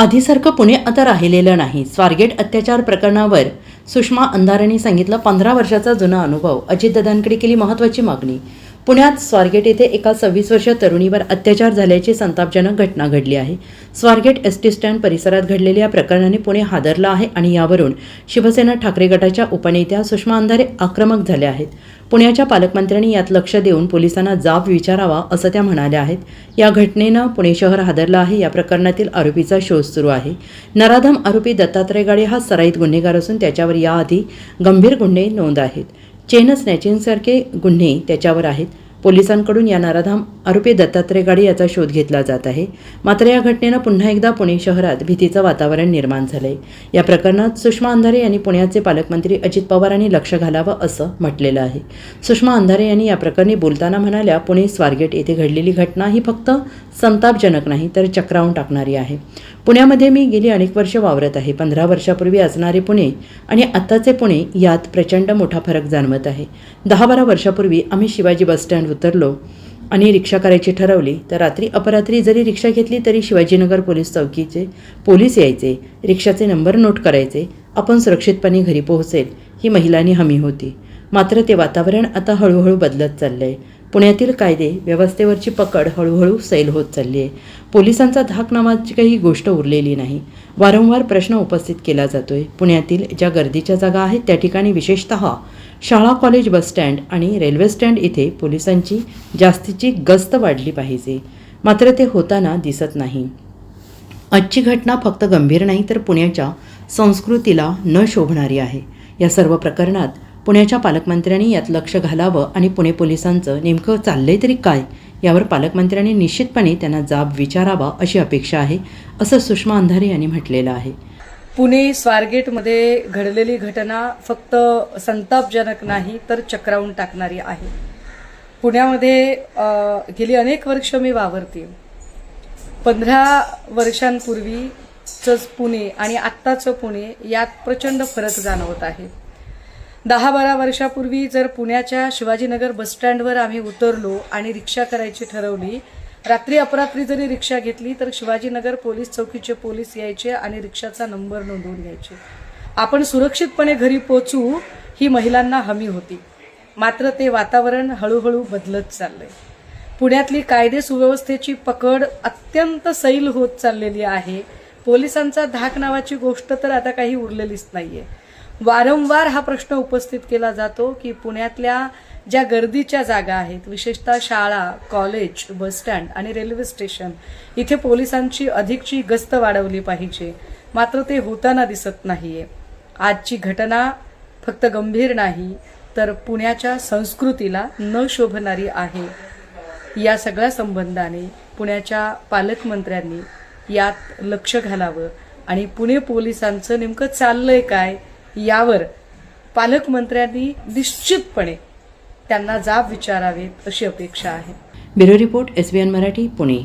आधीसारखं पुणे आता राहिलेलं नाही. स्वारगेट अत्याचार प्रकरणावर सुषमा अंधारेंनी सांगितलं पंधरा वर्षाचा जुना अनुभव. अजितदादांकडे केली महत्त्वाची मागणी. पुण्यात स्वारगेट येथे एका सव्वीस वर्षीय तरुणीवर अत्याचार झाल्याची संतापजनक घटना घडली आहे. स्वारगेट एस टी स्टँड परिसरात घडलेल्या या प्रकरणाने पुणे हादरला आहे आणि यावरून शिवसेना ठाकरे गटाच्या उपनेत्या सुषमा अंधारे आक्रमक झाल्या आहेत. पुण्याच्या पालकमंत्र्यांनी यात लक्ष देऊन पोलिसांना जाब विचारावा असं त्या म्हणाल्या आहेत. या घटनेनं पुणे शहर हादरलं आहे. या प्रकरणातील आरोपीचा शोध सुरू आहे. नराधम आरोपी दत्तात्रय गाडे हा सराईत गुन्हेगार असून त्याच्यावर याआधी गंभीर गुन्हे नोंद आहेत. चेन स्नॅचिंगसारखे गुन्हे त्याच्यावर आहेत. पोलिसांकडून या नराधाम आरोपी दत्तात्रय गाडी याचा शोध घेतला जात आहे. मात्र या घटनेनं पुन्हा एकदा पुणे शहरात भीतीचं वातावरण निर्माण झालंय. या प्रकरणात सुषमा अंधारे यांनी पुण्याचे पालकमंत्री अजित पवारांनी लक्ष घालावं असं म्हटलेलं आहे. सुषमा अंधारे यांनी या प्रकरणी बोलताना म्हणाल्या पुणे स्वारगेट येथे घडलेली घटना ही फक्त संतापजनक नाही तर चक्रावून टाकणारी आहे. पुण्यामध्ये मी गेली अनेक वर्ष वावरत आहे. पंधरा वर्षापूर्वी असणारे पुणे आणि आत्ताचे पुणे यात प्रचंड मोठा फरक जाणवत आहे. दहा बारा वर्षापूर्वी आम्ही शिवाजी बसस्टँड उतरलो. आणि रिक्षा करायची ठरवली तर रात्री अपरात्री जरी रिक्षा घेतली तरी शिवाजीनगर पोलीस चौकीचे पोलीस यायचे रिक्षाचे नंबर नोट करायचे आपण सुरक्षितपणे घरी पोहोचेल ही महिलांनी हमी होती. मात्र ते वातावरण आता हळूहळू बदलत चाललं आहे पुण्यातील कायदे व्यवस्थेवरची पकड हळूहळू सैल होत चालली आहे पोलिसांचा धाक नावाची काही गोष्ट उरलेली नाही. वारंवार प्रश्न उपस्थित केला जातोय. पुण्यातील ज्या गर्दीच्या जागा आहेत त्या ठिकाणी विशेषतः शाळा कॉलेज बसस्टँड आणि रेल्वे स्टँड इथे पोलिसांची जास्तीची गस्त वाढली पाहिजे. मात्र ते होताना दिसत नाही. आजची घटना फक्त गंभीर नाही तर पुण्याच्या संस्कृतीला न शोभणारी आहे. या सर्व प्रकरणात पुण्याच्या पालकमंत्र्यांनी यात लक्ष घालावं आणि पुणे पोलिसांचं नेमकं चाललंय तरी काय यावर पालकमंत्र्यांनी निश्चितपणे त्यांना जाब विचारावा अशी अपेक्षा आहे असं सुषमा अंधारे यांनी म्हटलेलं आहे. पुणे स्वारगेटमध्ये घडलेली घटना फक्त संतापजनक नाही तर चक्रावून टाकणारी आहे. पुण्यामध्ये गेली अनेक वर्ष मी वावरते. पंधरा वर्षांपूर्वीचंच पुणे आणि आत्ताचं पुणे यात प्रचंड फरक जाणवत आहे. दहा बारा वर्षापूर्वी जर पुण्याच्या शिवाजीनगर बसस्टँडवर आम्ही उतरलो आणि रिक्षा करायची ठरवली रात्री अपरात्री जरी रिक्षा घेतली तर शिवाजीनगर पोलीस चौकीचे पोलीस यायचे आणि रिक्षाचा नंबर नोंदवून घ्यायचे. आपण सुरक्षितपणे घरी पोचू ही महिलांना हमी होती. मात्र ते वातावरण हळूहळू बदलत चाललंय. पुण्यातली कायदे सुव्यवस्थेची पकड अत्यंत सैल होत चाललेली आहे. पोलिसांचा धाक नावाची गोष्ट तर आता काही उरलेलीच नाहीये. वारंवार हा प्रश्न उपस्थित केला जातो की पुण्यातल्या ज्या गर्दीच्या जागा आहेत विशेषतः शाळा कॉलेज बसस्टँड आणि रेल्वे स्टेशन इथे पोलिसांची अधिकची गस्त वाढवली पाहिजे. मात्र ते होताना दिसत नाहीये. आजची घटना फक्त गंभीर नाही तर पुण्याच्या संस्कृतीला न शोभणारी आहे. या सगळ्या संबंधाने पुण्याच्या पालकमंत्र्यांनी यात लक्ष घालावं आणि पुणे पोलिसांचं नेमकं चाललंय काय यावर पालकमंत्र्यांनी निश्चितपणे त्यांना जाब विचारावेत अशी अपेक्षा आहे. Bureau report S Marathi Pune.